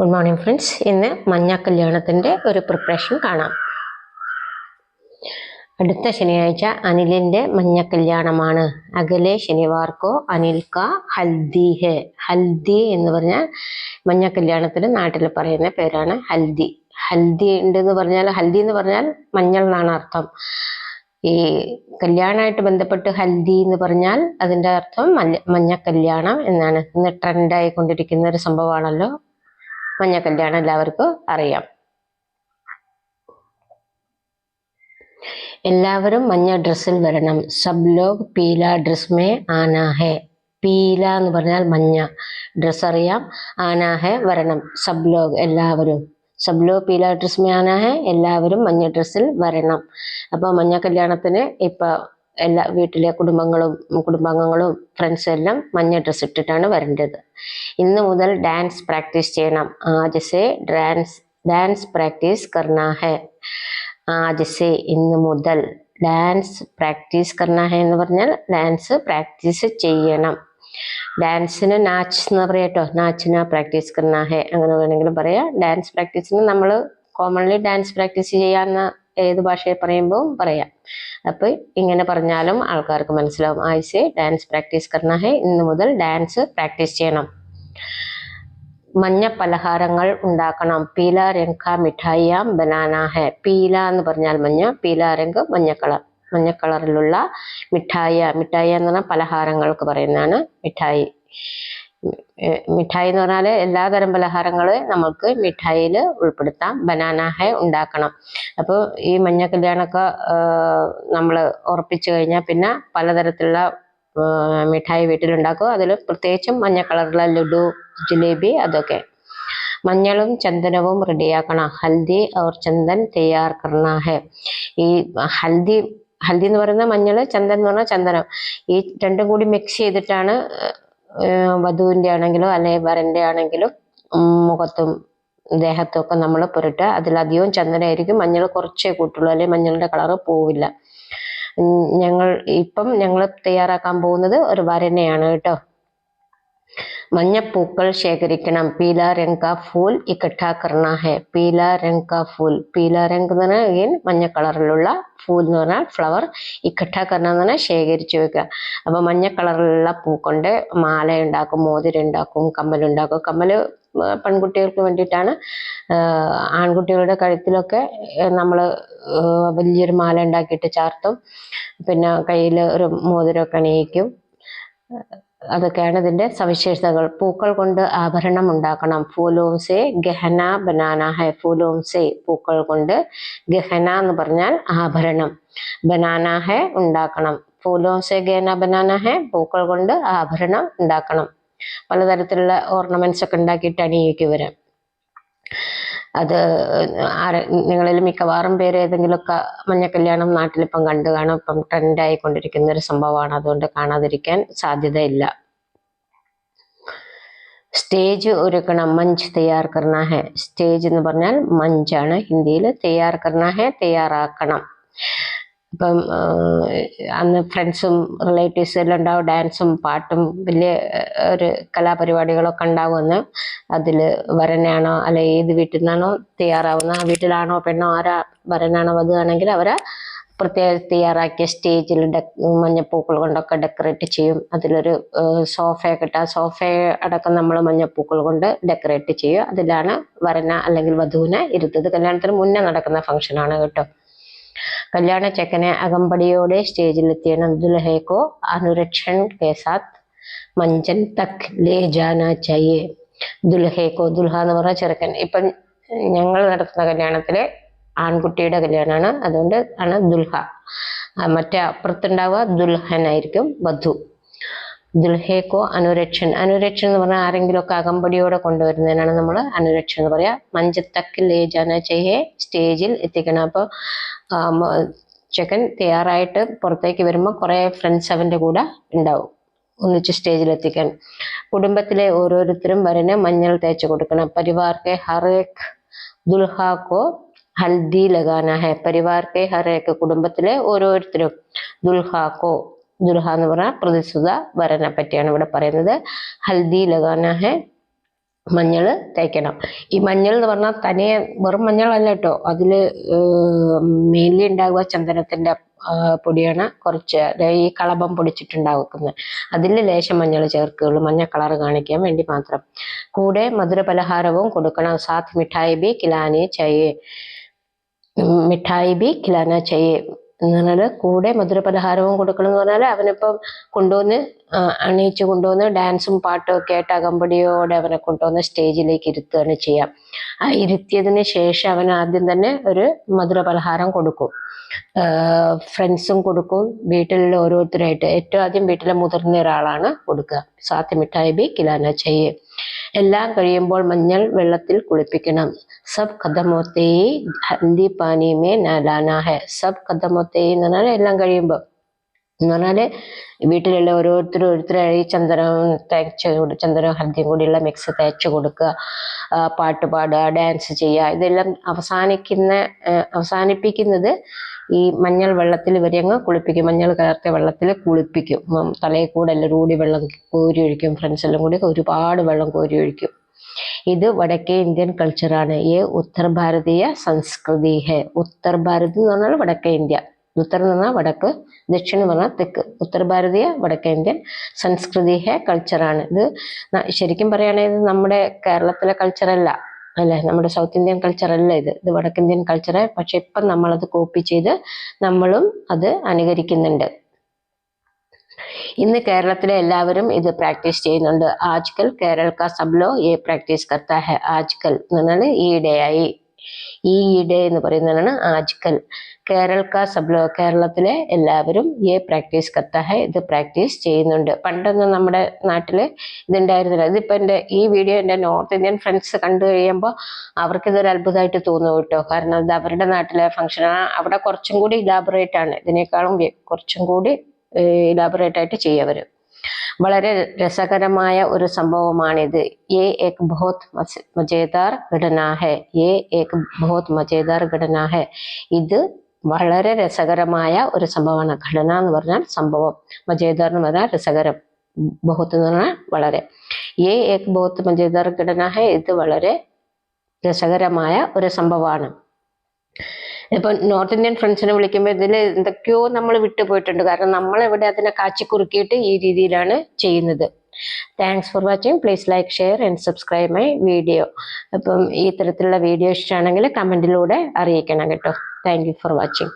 Good morning friends ഇന്ന് മഞ്ഞ കല്യാണത്തിന്റെ ഒരു പ്രിപ്പറേഷൻ കാണാം. അടുത്ത ശനിയാഴ്ച അനിലിന്റെ മഞ്ഞ കല്യാണമാണ്. അകലെ ശനിവാർക്കോ അനിൽ കാ ഹൽദി ഹെ. ഹൽദി എന്ന് പറഞ്ഞാൽ മഞ്ഞ കല്യാണത്തിന് നാട്ടിൽ പറയുന്ന പേരാണ് ഹൽദി. ഹൽദി ഉണ്ട് എന്ന് പറഞ്ഞാൽ ഹൽദി എന്ന് പറഞ്ഞാൽ മഞ്ഞൾ എന്നാണ് അർത്ഥം. ഈ കല്യാണമായിട്ട് ബന്ധപ്പെട്ട് ഹൽദി എന്ന് പറഞ്ഞാൽ അതിന്റെ അർത്ഥം മഞ്ഞ മഞ്ഞ കല്യാണം എന്നാണ്. ഇന്ന് ട്രെൻഡായി കൊണ്ടിരിക്കുന്ന ഒരു സംഭവമാണല്ലോ. മഞ്ഞ കല്യാണം എല്ലാവർക്കും അറിയാം. എല്ലാവരും മഞ്ഞ ഡ്രസ്സിൽ വരണം. സബ് ലോഗ് പീല ഡ്രസ് മേ ആനാ ഹെ. പീല എന്ന് പറഞ്ഞാൽ മഞ്ഞ. ഡ്രസ് അറിയാം. ആനാ ഹെ വരണം. സബ് ലോഗ് എല്ലാവരും. സബ് ലോഗ് പീല ഡ്രസ് മേ ആനാ ഹെ. എല്ലാവരും മഞ്ഞ ഡ്രസ്സിൽ വരണം. അപ്പോൾ മഞ്ഞ കല്യാണത്തിന് ഇപ്പൊ എല്ലാ വീട്ടിലെ കുടുംബങ്ങളും കുടുംബാംഗങ്ങളും ഫ്രണ്ട്സും എല്ലാം മഞ്ഞ ഡ്രസ്സ് ഇട്ടിട്ടാണ് വരേണ്ടത്. ഇന്ന് മുതൽ ഡാൻസ് പ്രാക്ടീസ് ചെയ്യണം. ആജ് സെ ഡാൻസ് ഡാൻസ് പ്രാക്ടീസ് കർണാഹെ. ഹെ ആജ് സെ ഇന്ന് മുതൽ ഡാൻസ് പ്രാക്ടീസ് കർണാഹെ എന്ന് പറഞ്ഞാൽ ഡാൻസ് പ്രാക്ടീസ് ചെയ്യണം. ഡാൻസിന് നാച്ച് എന്ന് പറയട്ടോ നാച്ചിന് പ്രാക്ടീസ് കർണാഹെ. അങ്ങനെ വേണമെങ്കിലും പറയാം. ഡാൻസ് പ്രാക്ടീസിന് നമ്മൾ കോമൺലി ഡാൻസ് പ്രാക്ടീസ് ചെയ്യാവുന്ന ഏത് ഭാഷയെ പറയുമ്പോൾ പറയാം. അപ്പോൾ ഇങ്ങനെ പറഞ്ഞാലും ആൾക്കാർക്ക് മനസ്സിലാവും ആയിസെ ഡാൻസ് പ്രാക്ടീസ് കർണ ഹെ ഇന്ന് മുതൽ ഡാൻസ് പ്രാക്ടീസ് ചെയ്യണം. മഞ്ഞ പലഹാരങ്ങൾ ഉണ്ടാക്കണം. പീല രംഗ മിഠായിയാം ബനാന ഹെ. പീല എന്ന് പറഞ്ഞാൽ മഞ്ഞ പീല രംഗ് മഞ്ഞ കളർ. മഞ്ഞ കളറിലുള്ള മിഠായി മിഠായി എന്ന് പറഞ്ഞാൽ പലഹാരങ്ങൾക്ക് പറയുന്നതാണ് മിഠായി. മിഠായി എന്ന് പറഞ്ഞാൽ എല്ലാതരം പലഹാരങ്ങൾ നമുക്ക് മിഠായിയിൽ ഉൾപ്പെടുത്താം. ബനാന ഹൈ ഉണ്ടാക്കണം. അപ്പോൾ ഈ മഞ്ഞ കല്യാണമൊക്കെ നമ്മൾ ഉറപ്പിച്ചു കഴിഞ്ഞാൽ പിന്നെ പലതരത്തിലുള്ള മിഠായി വീട്ടിലുണ്ടാക്കും. അതിൽ പ്രത്യേകിച്ചും മഞ്ഞ കളറുള്ള ലഡു ജിലേബി അതൊക്കെ. മഞ്ഞളും ചന്ദനവും റെഡിയാക്കണം. ഹൽദി ഓർ ചന്ദൻ തയ്യാർ കർണ ഹെ. ഈ ഹൽദി ഹൽദി എന്ന് പറയുന്ന മഞ്ഞൾ ചന്ദൻ എന്ന് പറഞ്ഞാൽ ചന്ദനം. ഈ രണ്ടും കൂടി മിക്സ് ചെയ്തിട്ടാണ് ഏർ വധുവിന്റെ ആണെങ്കിലും അല്ലെങ്കിൽ വരന്റെ ആണെങ്കിലും മുഖത്തും ദേഹത്തും ഒക്കെ നമ്മൾ പുരട്ടുക. അതിലധികവും ചന്ദനമായിരിക്കും മഞ്ഞൾ കുറച്ചേ കൂട്ടുള്ളൂ. അല്ലെങ്കിൽ മഞ്ഞളുടെ കളറ് പോവില്ല. ഞങ്ങൾ ഇപ്പം ഞങ്ങൾ തയ്യാറാക്കാൻ പോകുന്നത് ഒരു വരനെയാണ് കേട്ടോ. മഞ്ഞപ്പൂക്കൾ ശേഖരിക്കണം. പീല रंग का ഫൂൽ ഇക്കട്ട കർണ ഹെ. പീല रंग का പീല രംഗ് എന്ന് പറഞ്ഞാൽ മഞ്ഞ കളറിലുള്ള ഫൂൽ എന്ന് പറഞ്ഞാൽ ഫ്ലവർ ഇക്കട്ട കർണ എന്ന് പറഞ്ഞാൽ ശേഖരിച്ചു വെക്കുക. അപ്പൊ മഞ്ഞ കളറിലുള്ള പൂക്കൊണ്ട് കൊണ്ട് മാല ഉണ്ടാക്കും മോതിരം ഉണ്ടാക്കും കമ്മലുണ്ടാക്കും കമ്മൽ ആ, പെൺകുട്ടികൾക്ക് വേണ്ടിയിട്ടാണ്. ആൺകുട്ടികളുടെ കഴുത്തിലൊക്കെ നമ്മൾ വലിയൊരു മാല ഉണ്ടാക്കിയിട്ട് ചാർത്തും. പിന്നെ കയ്യിൽ ഒരു മോതിരമൊക്കെ അണിയിക്കും. അതൊക്കെയാണ് ഇതിന്റെ സവിശേഷതകൾ. പൂക്കൾ കൊണ്ട് ആഭരണം ഉണ്ടാക്കണം. ഫൂലോംസെ ഗഹന ബനാന. ഹൈ ഫൂലോംസെ പൂക്കൾ കൊണ്ട് ഗഹന എന്ന് പറഞ്ഞാൽ ആഭരണം. ബനാന ഹൈ ഉണ്ടാക്കണം. ഫൂലോംസെ ഗഹന ബനാന ഹൈ പൂക്കൾ കൊണ്ട് ആഭരണം ഉണ്ടാക്കണം. പലതരത്തിലുള്ള ഓർണമെന്റ്സ് ഒക്കെ ഉണ്ടാക്കിയിട്ട് അണിയിക്കും ഇവർ അത് ആരെ നിങ്ങളിൽ മിക്കവാറും പേര് ഏതെങ്കിലുമൊക്കെ മഞ്ഞ കല്യാണം നാട്ടിലിപ്പം കണ്ടു കാണും. ഇപ്പം ട്രെൻഡ് ആയിക്കൊണ്ടിരിക്കുന്ന ഒരു സംഭവമാണ്. അതുകൊണ്ട് കാണാതിരിക്കാൻ സാധ്യതയില്ല. സ്റ്റേജ് ഒരുക്കണം. മഞ്ച് തയ്യാർ കർണ ഹെ സ്റ്റേജ് എന്ന് പറഞ്ഞാൽ മഞ്ചാണ്. ഹിന്ദിയിൽ തയ്യാർ കർണ ഹെ തയ്യാറാക്കണം. ഇപ്പം അന്ന് ഫ്രണ്ട്സും റിലേറ്റീവ്സും എല്ലാം ഉണ്ടാവും ഡാൻസും പാട്ടും വലിയ ഒരു കലാപരിപാടികളൊക്കെ ഉണ്ടാവുമെന്ന് അതിൽ വരനാണോ അല്ലെ ഏത് വീട്ടിൽ നിന്നാണോ തയ്യാറാവുന്ന വീട്ടിലാണോ പെണ്ണോ ആരാ വരനാണോ വധുവാണെങ്കിൽ അവരെ പ്രത്യേകം തയ്യാറാക്കിയ സ്റ്റേജിൽ മഞ്ഞപ്പൂക്കൾ കൊണ്ടൊക്കെ ഡെക്കറേറ്റ് ചെയ്യും. അതിലൊരു സോഫയൊക്കെ ഇട്ട് സോഫ അടക്കം നമ്മൾ മഞ്ഞപ്പൂക്കൾ കൊണ്ട് ഡെക്കറേറ്റ് ചെയ്യും. അതിലാണ് വരന അല്ലെങ്കിൽ വധുവിനെ ഇരുത്തത്. കല്യാണത്തിന് മുന്നേ നടക്കുന്ന ഫംഗ്ഷനാണ് കേട്ടോ. കല്യാണ ചെക്കനെ അകമ്പടിയോടെ സ്റ്റേജിലെത്തിയണം ദുൽഹേക്കോ അനുരക്ഷൻ കെ മഞ്ചൻ തക് ലേ ജാന ചയ്യേ. ദുൽഹേക്കോ ദുൽഹ എന്ന് പറഞ്ഞ ചെറുക്കൻ. ഇപ്പം ഞങ്ങൾ നടത്തുന്ന കല്യാണത്തിലെ ആൺകുട്ടിയുടെ കല്യാണമാണ്. അതുകൊണ്ട് ആണ് ദുൽഹ. മറ്റേ അപ്പുറത്തുണ്ടാവുക ദുൽഹനായിരിക്കും വധു. ദുൽഹേക്കോ അനുരക്ഷൻ. അനുരക്ഷൻ എന്ന് പറഞ്ഞാൽ ആരെങ്കിലും ഒക്കെ അകമ്പടിയോടെ കൊണ്ടുവരുന്നതിനാണ് നമ്മൾ അനുരക്ഷൻ എന്ന് പറയാ. മഞ്ചത്തക്കിൽ ഏജാന ചെയ്യേ സ്റ്റേജിൽ എത്തിക്കണം. അപ്പോൾ ചെക്കൻ തയ്യാറായിട്ട് പുറത്തേക്ക് വരുമ്പോൾ കുറേ ഫ്രണ്ട്സ് അവന്റെ കൂടെ ഉണ്ടാവും. ഒന്നിച്ച് സ്റ്റേജിലെത്തിക്കാൻ കുടുംബത്തിലെ ഓരോരുത്തരും വരന് മഞ്ഞൾ തേച്ച് കൊടുക്കണം. പരിവാർക്കെ ഹറേക്ക് ദുൽഹാക്കോ ഹൽദി ലഗാന ഹെ. പരിവാർക്കെ ഹറേക്ക് കുടുംബത്തിലെ ഓരോരുത്തരും ദുൽഹാക്കോ ദുൽഹ എന്ന് പറഞ്ഞാൽ പ്രതിസുത വരനെ പറ്റിയാണ് ഇവിടെ പറയുന്നത്. ഹൽദി ലഗാന ഹെ മഞ്ഞൾ തേക്കണം. ഈ മഞ്ഞൾ എന്ന് പറഞ്ഞാൽ തനിയെ വെറും മഞ്ഞളല്ല കേട്ടോ. അതിൽ മെയിൻലി ഉണ്ടാകുക ചന്ദനത്തിന്റെ പൊടിയാണ് കുറച്ച്. ഈ കളഭം പൊടിച്ചിട്ടുണ്ടാക്കുന്നത് അതിൽ ലേശം മഞ്ഞൾ ചേർക്കുകയുള്ളൂ. മഞ്ഞ കളർ കാണിക്കാൻ വേണ്ടി മാത്രം. കൂടെ മധുര പലഹാരവും കൊടുക്കണം. സാത്ത് മിഠായി ബി കിലാനി ചായേ. മിഠായി ബി കിലാന ചായേ. എന്ന് പറഞ്ഞാൽ കൂടെ മധുര പലഹാരവും കൊടുക്കണം എന്ന് പറഞ്ഞാൽ അവനിപ്പം കൊണ്ടുവന്ന് അണിയിച്ച് കൊണ്ടുവന്ന് ഡാൻസും പാട്ടും ഒക്കെ ആയിട്ട് അകമ്പടിയോടെ അവനെ കൊണ്ടുവന്ന് സ്റ്റേജിലേക്ക് ഇരുത്തുകയാണ് ചെയ്യാം. ആ ഇരുത്തിയതിന് ശേഷം അവൻ ആദ്യം തന്നെ ഒരു മധുരപലഹാരം കൊടുക്കും. ഫ്രണ്ട്സും കൊടുക്കും. വീട്ടിലുള്ള ഓരോരുത്തരായിട്ട് ഏറ്റവും ആദ്യം വീട്ടിലെ മുതിർന്ന ഒരാളാണ് കൊടുക്കുക. സാത്ത് ബി കിലാന ചെയ്യേ എല്ലാം കഴിയുമ്പോൾ മഞ്ഞൾ വെള്ളത്തിൽ കുളിപ്പിക്കണം. സബ് ഖദമോത്തേ ഹൽദി പാനി മേ നലാന ഹെ സബ് ഖദമോത്തേ എന്ന് പറഞ്ഞാൽ എല്ലാം കഴിയുമ്പോൾ എന്ന് പറഞ്ഞാൽ വീട്ടിലുള്ള ഓരോരുത്തർ ഓരോരുത്തരായി ചന്ദനം തേച്ച് ചന്ദനവും ചന്ദനം ഹൽദിയും കൂടിയുള്ള മിക്സ് തേച്ച് കൊടുക്കുക പാട്ട് പാടുക ഡാൻസ് ചെയ്യുക ഇതെല്ലാം അവസാനിക്കുന്ന അവസാനിപ്പിക്കുന്നത് ഈ മഞ്ഞൾ വെള്ളത്തിൽ ഇവരെ അങ്ങ് കുളിപ്പിക്കും. മഞ്ഞൾ കലർത്തിയ വെള്ളത്തിൽ കുളിപ്പിക്കും. തലയിൽ കൂടെ എല്ലാവരും കൂടി വെള്ളം കോരി ഒഴിക്കും. ഫ്രണ്ട്സ് എല്ലാം കൂടി ഒരുപാട് വെള്ളം കോരി ഒഴിക്കും. ഇത് വടക്കേ ഇന്ത്യൻ കൾച്ചറാണ് ഈ ഉത്തർ ഭാരതീയ സംസ്കൃതി ഹെ ഉത്തർ ഭാരത് എന്ന് പറഞ്ഞാൽ വടക്കേ ഇന്ത്യ. ഉത്തർ എന്ന് പറഞ്ഞാൽ വടക്ക് ദക്ഷിണം എന്ന് പറഞ്ഞാൽ തെക്ക്. ഉത്തർ ഭാരതീയ വടക്കേ ഇന്ത്യൻ സംസ്കൃതി ഹെ കൾച്ചറാണ് ഇത് ശരിക്കും പറയുകയാണെങ്കിൽ നമ്മുടെ കേരളത്തിലെ കൾച്ചറല്ല അല്ലേ നമ്മുടെ സൗത്ത് ഇന്ത്യൻ കൾച്ചർ അല്ല ഇത്. ഇത് വടക്കിന്ത്യൻ കൾച്ചറ് പക്ഷെ ഇപ്പം നമ്മളത് കോപ്പി ചെയ്ത് നമ്മളും അത് അനുകരിക്കുന്നുണ്ട്. ഇന്ന് കേരളത്തിലെ എല്ലാവരും ഇത് പ്രാക്ടീസ് ചെയ്യുന്നുണ്ട്. ആജ്കൽ കേരള കാ സബ്ലോ ഏ പ്രാക്ടീസ് കർത്താ ഹെ ആജ്കൽ എന്ന് പറഞ്ഞാൽ ഈയിടെയായി ഈയിടെ എന്ന് പറയുന്നതാണ് ആജ്കൽ. കേരള കാ സബ്ലോ കേരളത്തിലെ എല്ലാവരും ഈ പ്രാക്ടീസ് കത്താഹ ഇത് പ്രാക്ടീസ് ചെയ്യുന്നുണ്ട്. പണ്ടൊന്നും നമ്മുടെ നാട്ടിൽ ഇതുണ്ടായിരുന്നില്ല. ഇതിപ്പോൾ എന്റെ ഈ വീഡിയോ എന്റെ നോർത്ത് ഇന്ത്യൻ ഫ്രണ്ട്സ് കണ്ടു കഴിയുമ്പോൾ അവർക്ക് ഇതൊരു അത്ഭുതമായിട്ട് തോന്നും കേട്ടോ. കാരണം ഇത് അവരുടെ നാട്ടിലെ ഫംഗ്ഷനാണ് അവിടെ കുറച്ചും കൂടി ഇലാബറേറ്റ് ആണ്. ഇതിനേക്കാളും കുറച്ചും കൂടി ഇലാബറേറ്റ് ആയിട്ട് ചെയ്യവര്. വളരെ രസകരമായ ഒരു സംഭവമാണിത്. ഏ ഏക് ബഹുത് മജേദാർ ഘടന ഹെ. ഏക് ബഹുത് മജേദാർ ഘടനാഹെ ഇത് വളരെ രസകരമായ ഒരു സംഭവമാണ്. ഘടന എന്ന് പറഞ്ഞാൽ സംഭവം. മജേദാർ എന്ന് പറഞ്ഞാൽ രസകരം. ബഹുത്ത് എന്ന് പറഞ്ഞാൽ വളരെ. ഏ ഏക് ബഹുത്ത് മജേദാർ ഘടനാഹെ ഇത് വളരെ രസകരമായ ഒരു സംഭവമാണ്. ഇപ്പൊ നോർത്ത് ഇന്ത്യൻ ഫ്രണ്ട്സിനെ വിളിക്കുമ്പോൾ ഇതിൽ എന്തൊക്കെയോ നമ്മൾ വിട്ടുപോയിട്ടുണ്ട്. കാരണം നമ്മൾ ഇവിടെ അതിനെ കാച്ചി കുറുക്കിയിട്ട് ഈ രീതിയിലാണ് ചെയ്യുന്നത്. Thanks for watching please like share and subscribe my video അപ്പം ഈ തരത്തിലുള്ള വീഡിയോ ഇഷ്ടമാണെങ്കിൽ കമന്റിലൂടെ അറിയിക്കണം കേട്ടോ. Thank for watching